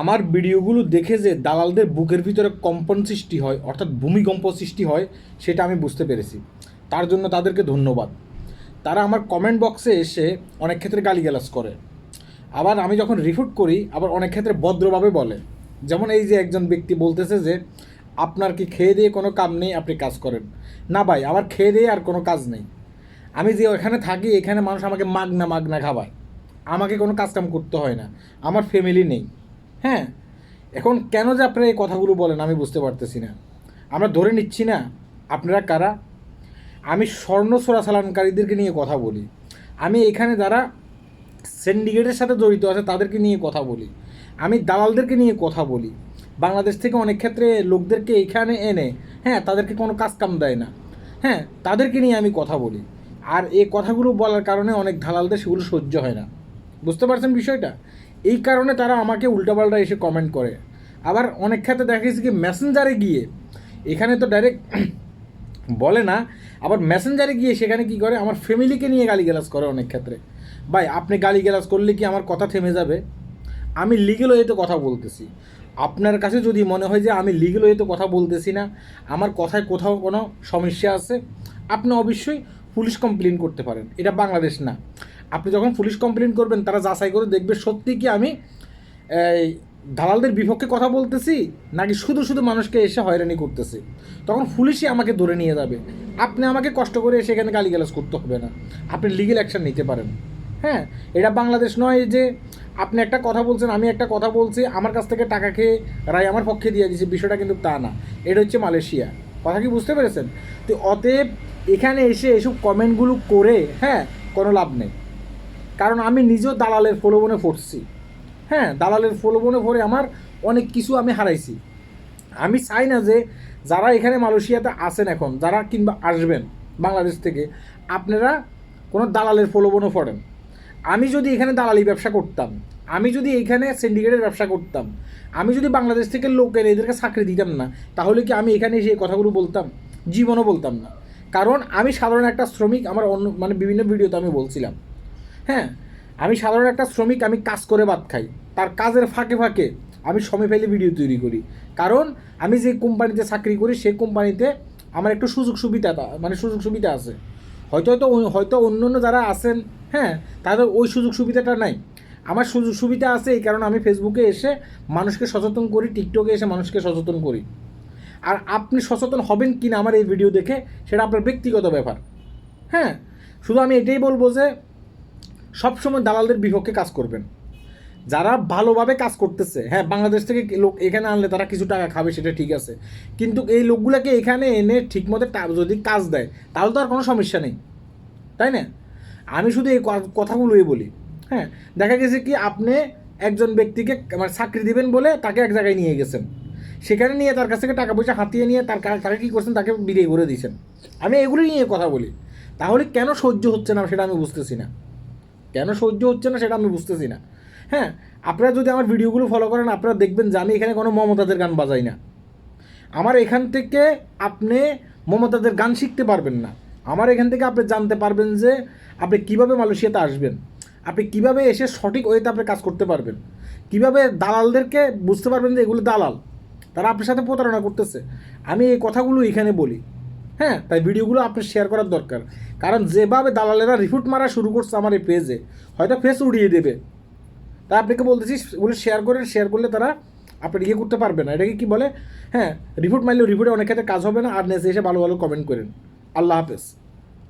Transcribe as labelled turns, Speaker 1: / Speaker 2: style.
Speaker 1: আমার ভিডিওগুলো দেখে যে দালালদের বুকের ভিতরে কম্পন সৃষ্টি হয়, অর্থাৎ ভূমিকম্প সৃষ্টি হয়, সেটা আমি বুঝতে পেরেছি। তার জন্য তাদেরকে ধন্যবাদ। তারা আমার কমেন্ট বক্সে এসে অনেক ক্ষেত্রে গালিগালাজ করে। আবার আমি যখন রিফুট করি, আবার অনেক ক্ষেত্রে ভদ্রভাবে বলে। যেমন এই যে একজন ব্যক্তি বলতেছে যে, আপনার কি খেয়ে দিয়ে কোনো কাম নেই? আপনি কাজ করেন। না ভাই, আমার খেয়ে দিয়ে আর কোনো কাজ নেই। আমি যে ওখানে থাকি, এখানে মানুষ আমাকে মাগনা মাগনা খাওয়ায়। আমাকে কোনো কাজ কাম করতে হয় না। আমার ফ্যামিলি নেই। হ্যাঁ এখন কেন যে আপনারা এই কথাগুলো বলেন আমি বুঝতে পারতেছি না। আমরা ধরে নিচ্ছি না, আপনারা কারা? আমি স্বর্ণ চোরাচালানকারীদেরকে নিয়ে কথা বলি। আমি এখানে যারা সিন্ডিকেটের সাথে জড়িত আছে, তাদেরকে নিয়ে কথা বলি। আমি দালালদেরকে নিয়ে কথা বলি। বাংলাদেশ থেকে অনেক ক্ষেত্রে লোকদেরকে এখানে এনে হ্যাঁ তাদেরকে কোনো কাজ কাম দেয় না। হ্যাঁ তাদেরকে নিয়ে আমি কথা বলি। আর এই কথাগুলো বলার কারণে অনেক দালালদের সেগুলো সহ্য হয় না। বুঝতে পারছেন বিষয়টা? এই কারণে তারা আমাকে উল্টাপাল্টা এসে কমেন্ট করে। আবার অনেক ক্ষেত্রে দেখা গেছে কি মেসেঞ্জারে গিয়ে, এখানে তো ডাইরেক্ট বলে না, আবার মেসেঞ্জারে গিয়ে সেখানে কি করে, আমার ফ্যামিলিকে নিয়ে গালিগালাজ করে অনেক ক্ষেত্রে। ভাই, আপনি গালিগালাজ করলে কি আমার কথা থেমে যাবে? আমি লিগেল ওয়েতে কথা বলতেছি। আপনার কাছে যদি মনে হয় যে আমি লিগেল ওয়েতে কথা বলতেছি না, আমার কথায় কোথাও কোনো সমস্যা আছে, আপনি অবশ্যই পুলিশ কমপ্লেন করতে পারেন। এটা বাংলাদেশ না। আপনি যখন পুলিশ কমপ্লেন করবেন, তারা যাচাই করে দেখবে সত্যি কি আমি দালালদের বিপক্ষে কথা বলতেছি, নাকি শুধু শুধু মানুষকে এসে হয়রানি করতেছি? তখন পুলিশই আমাকে ধরে নিয়ে যাবে। আপনি আমাকে কষ্ট করে এসে এখানে গালিগালাজ করতে হবে না। আপনি লিগেল অ্যাকশন নিতে পারেন। হ্যাঁ এটা বাংলাদেশ নয় যে আপনি একটা কথা বলছেন, আমি একটা কথা বলছি, আমার কাছ থেকে টাকা খেয়ে রায় আমার পক্ষে দিয়ে দিয়েছে, বিষয়টা কিন্তু তা না। এটা হচ্ছে মালয়েশিয়া। কথা কি বুঝতে পেরেছেন? তো অতএব এখানে এসে এসব কমেন্টগুলো করে হ্যাঁ কোনো লাভ নেই। কারণ আমি নিজেও দালালের প্রলোভনে পড়ছি। হ্যাঁ দালালের প্রলোভনে পড়ে আমার অনেক কিছু আমি হারাইছি। আমি চাই না যে যারা এখানে মালয়েশিয়াতে আছেন এখন, যারা কিংবা আসবেন বাংলাদেশ থেকে, আপনারা কোনো দালালের প্রলোভনে পড়েন। আমি যদি এখানে দালালি ব্যবসা করতাম, আমি যদি এখানে সিন্ডিকেটের ব্যবসা করতাম, আমি যদি বাংলাদেশ থেকে লোকের এদেরকে চাকরি দিতাম না, তাহলে কি আমি এখানে এসে এই কথাগুলো বলতাম? জীবনও বলতাম না। কারণ আমি সাধারণ একটা শ্রমিক, আমার অন্য মানে বিভিন্ন ভিডিওতে আমি বলছিলাম। হ্যাঁ আমি সাধারণ একটা শ্রমিক, আমি কাজ করে ভাত খাই। তার কাজের ফাঁকে ফাঁকে আমি সময় ফেলে ভিডিও তৈরি করি। কারণ আমি যে কোম্পানিতে চাকরি করি, সেই কোম্পানিতে আমার একটু সুযোগ সুবিধা মানে সুযোগ সুবিধা আছে। হয়তো হয়তো হয়তো অন্য অন্য যারা আছেন হ্যাঁ তাদের ওই সুযোগ সুবিধাটা নাই। আমার সুযোগ সুবিধা আছে এই কারণে আমি ফেসবুকে এসে মানুষকে সচেতন করি টিকটকে এসে মানুষকে সচেতন করি। আর আপনি সচেতন হবেন কি না আমার এই ভিডিও দেখে, সেটা আপনার ব্যক্তিগত ব্যাপার। হ্যাঁ শুধু আমি এটাই বলব যে সবসময় দালালদের বিপক্ষে কাজ করবেন। যারা ভালোভাবে কাজ করতেছে হ্যাঁ বাংলাদেশ থেকে লোক এখানে আনলে তারা কিছু টাকা খাবে, সেটা ঠিক আছে। কিন্তু এই লোকগুলোকে এখানে এনে ঠিকমতো যদি কাজ দেয়, তাহলে তো আর কোনো সমস্যা নেই। তাই না? আমি শুধু এই কথাগুলোই বলি হ্যাঁ। দেখা গেছে কি, আপনি একজন ব্যক্তিকে মানে চাকরি দিবেন বলে তাকে এক জায়গায় নিয়ে গেছেন। সেখানে নিয়ে তার কাছ থেকে টাকা পয়সা হাতিয়ে নিয়ে তার তাকে কী করছেন, তাকে বিদায় করে দিয়েছেন। আমি এগুলো নিয়ে কথা বলি। তাহলে কেন সহ্য হচ্ছে না সেটা আমি বুঝতেছি না। কেন সহ্য হচ্ছে না সেটা আমি বুঝতেছি না। হ্যাঁ আপনারা যদি আমার ভিডিওগুলো ফলো করেন, আপনারা দেখবেন যে আমি এখানে কোনো মমতাদের গান বাজাই না। আমার এখান থেকে আপনি মমতাদের গান শিখতে পারবেন না। আমার এখান থেকে আপনি জানতে পারবেন যে আপনি কীভাবে মালয়েশিয়াতে আসবেন। আপনি কীভাবে এসে সঠিক ওয়েতে আপনি কাজ করতে পারবেন। কীভাবে দালালদেরকে বুঝতে পারবেন যে এগুলো দালাল। তারা আপনার সাথে প্রতারণা করতেছে। আমি এই কথাগুলো এখানে বলি। হ্যাঁ তাই ভিডিওগুলো আপনার শেয়ার করার দরকার। কারণ যেভাবে দালালেরা রিপোর্ট মারা শুরু করছে আমার এই পেজে হয়তো ফেস উড়িয়ে দেবে। তাই আপনাকে বলতেছি ওগুলো শেয়ার করেন শেয়ার করলে তারা আপনার ইয়ে করতে পারবে না। এটাকে কি বলে? হ্যাঁ রিপোর্ট মারলেও রিপোর্টে অনেক ক্ষেত্রে কাজ হবে না। আর নেসে এসে ভালো ভালো কমেন্ট করেন। আল্লাহ হাফেজ।